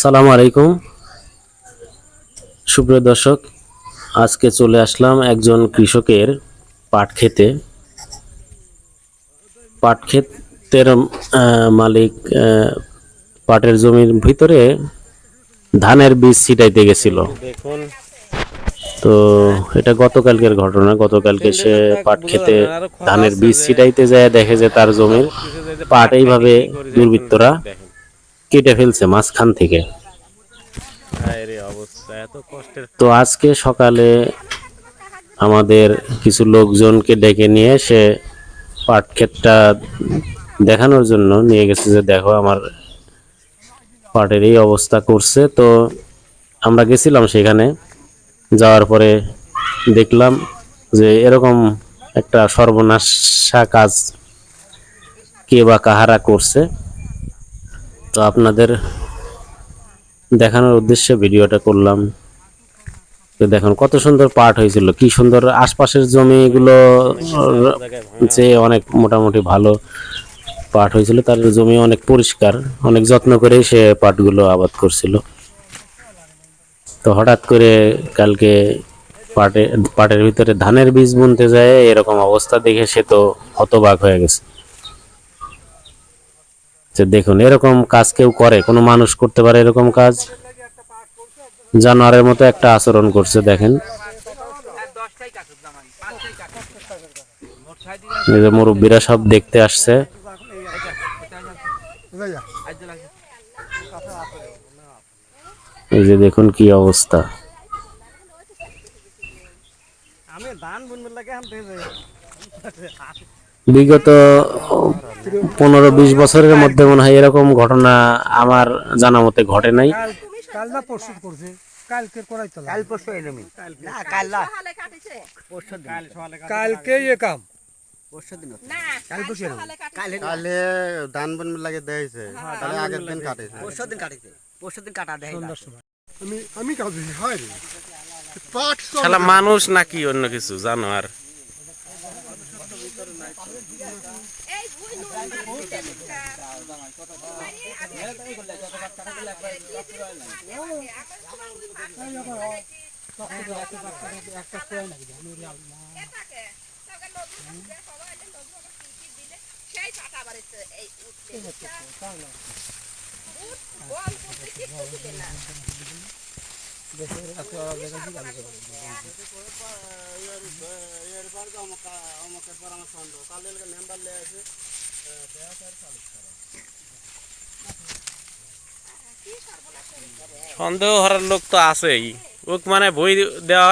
আসসালামু আলাইকুম সুপ্রিয় দর্শক আজকে চলে আসলাম একজন কৃষকের পাট খেতে পাট ক্ষেতের মালিক পাটের জমির ভিতরে ধানের বীজ ছিটাইতে গেছিল তো এটা গতকালকের ঘটনা গতকালকে সে পাট খেতে ধানের বীজ ছিটাইতে যায় দেখে যে তার জমির পাট এইভাবে দুর্বৃত্তরা কেটে ফেলছে মাঝখান থেকে। অবস্থা এত কষ্টের তো আজকে সকালে আমাদের কিছু লোকজনকে ডেকে নিয়ে সে পাট ক্ষেতটা দেখানোর জন্য নিয়ে গেছে যে দেখো আমার পাটের এই অবস্থা করছে। তো আমরা গেছিলাম সেখানে। যাওয়ার পরে দেখলাম যে এরকম একটা সর্বনাশা কাজ কে বা কাহারা করছে। তো আপনাদের দেখানোর উদ্দেশ্যে ভিডিওটা করলাম। তো দেখুন, কত সুন্দর পাট হয়েছিল, কি সুন্দর আশপাশের জমিগুলো, যে অনেক মোটামুটি ভালো পাট হয়েছিল, তার জমি অনেক পরিষ্কার, অনেক যত্ন করে সে পাটগুলো আবাদ করছিল। তো হঠাৎ করে কালকে পাটে পাটের ভিতরে ধানের বীজ বুনতে যায়, এরকম অবস্থা দেখে সে তো হতবাক হয়ে গেছে। যে দেখুন, এরকম কাজ কেউ করে, কোনো মানুষ করতে পারে এরকম কাজ? জানোয়ারের মতো একটা আচরণ করছে, দেখেন। মুরব্বীরা সব দেখতে আসছে। এই যে দেখুন কি অবস্থা। বিগত পনেরো বিশ বছরের মধ্যে মনে হয় এরকম ঘটনা আমার জানা মতে ঘটে নাই। কাল কাল না পরশু করছে। কালকে করাই কাল পরশু এরমি না কাল না। পরশু কাল সকালে কালকে এ কাম। পরশু দিন না কাল সকালে কাটিছে। কালে ধান বন লাগে দিয়েছে তাহলে আগের দিন কাটেছে। পরশু দিন কাটিছে। পরশু দিন কাটা দেয় না। আমি আমি কাজ হয় পাট শালা মানুষ নাকি অন্য কিছু জানো এই সেই পাটা বাড়িতে এই উঠছে বল করতে কিছু দিলে না সন্দেহ হওয়ার লোক তো আছেই। ওক মানে বই দেওয়া